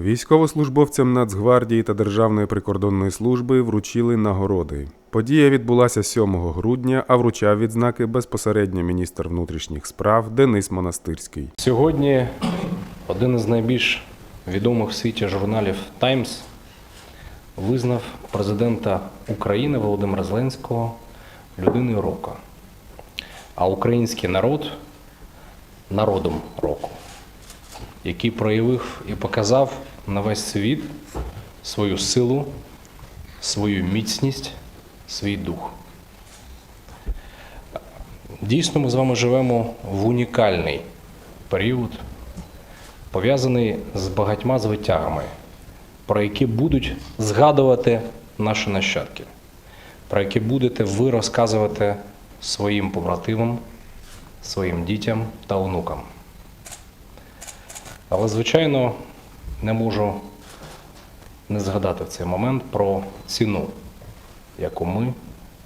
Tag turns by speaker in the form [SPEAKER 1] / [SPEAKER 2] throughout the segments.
[SPEAKER 1] Військовослужбовцям Нацгвардії та Державної прикордонної служби вручили нагороди. Подія відбулася 7 грудня, а вручав відзнаки безпосередньо міністр внутрішніх справ Денис Монастирський.
[SPEAKER 2] Сьогодні один із найбільш відомих в світі журналів Times визнав президента України Володимира Зеленського людиною року, а український народ народом року, який проявив і показав на весь світ свою силу, свою міцність, свій дух. Дійсно, ми з вами живемо в унікальний період, пов'язаний з багатьма звитягами, про які будуть згадувати наші нащадки, про які будете ви розказувати своїм побратимам, своїм дітям та онукам. Але, звичайно, не можу не згадати в цей момент про ціну, яку ми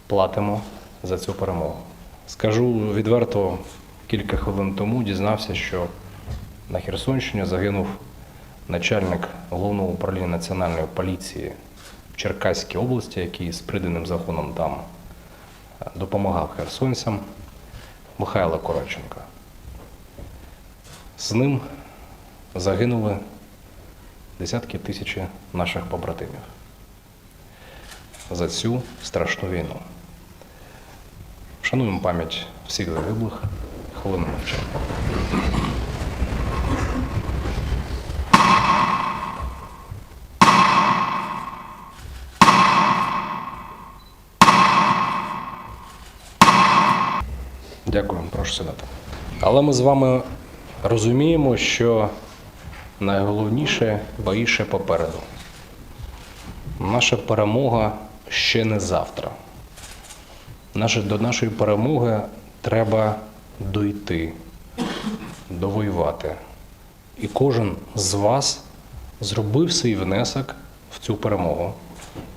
[SPEAKER 2] платимо за цю перемогу. Скажу відверто, кілька хвилин тому дізнався, що на Херсонщині загинув начальник головного управління національної поліції в Черкаській області, який з приданим законом там е, допомагав херсонцям, Михайло Короченко. З ним загинули десятки тисяч наших побратимів за цю страшну війну. Вшануємо пам'ять всіх загиблих хвилину мовчання. Дякую, прошу сідати. Але ми з вами розуміємо, що найголовніше бої ще попереду. Наша перемога ще не завтра. До нашої перемоги треба дойти, довоювати. І кожен з вас зробив свій внесок в цю перемогу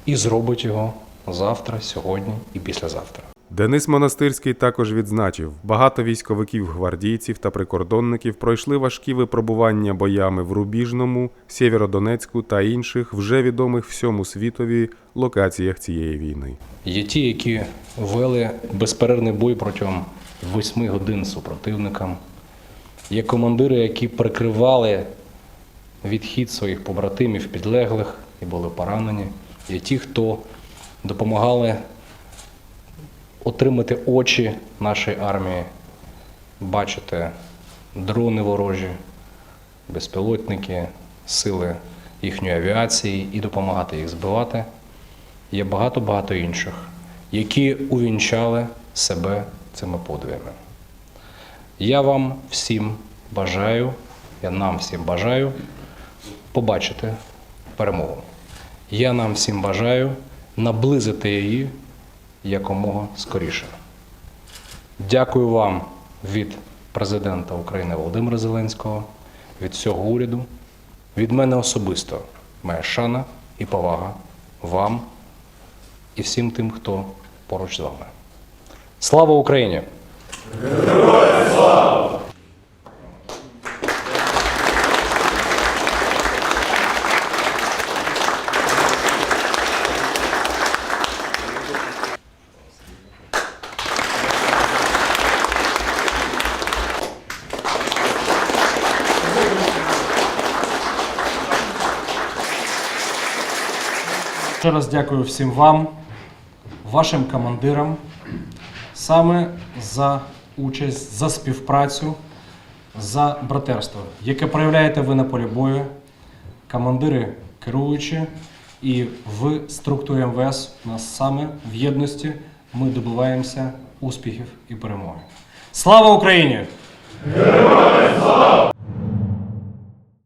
[SPEAKER 2] і зробить його завтра, сьогодні і післязавтра.
[SPEAKER 1] Денис Монастирський також відзначив, багато військовиків, гвардійців та прикордонників пройшли важкі випробування боями в Рубіжному, Сєвєродонецьку та інших вже відомих всьому світові локаціях цієї війни.
[SPEAKER 2] Є ті, які вели безперервний бой протягом восьми годин з супротивником. Є командири, які прикривали відхід своїх побратимів, підлеглих і були поранені. Є ті, хто допомагали отримати очі нашої армії, бачити дрони ворожі, безпілотники, сили їхньої авіації і допомагати їх збивати. Є багато-багато інших, які увінчали себе цими подвигами. Я вам всім бажаю, я нам всім бажаю побачити перемогу. Я нам всім бажаю наблизити її якомога скоріше. Дякую вам від президента України Володимира Зеленського, від всього уряду, від мене особисто. Моя шана і повага вам і всім тим, хто поруч з вами. Слава Україні!
[SPEAKER 3] Ще раз дякую всім вам, вашим командирам, саме за участь, за співпрацю, за братерство, яке проявляєте ви на полі бою, командири керуючі, і в структурі МВС у нас саме в єдності ми добиваємося успіхів і перемоги. Слава Україні! Героям слава!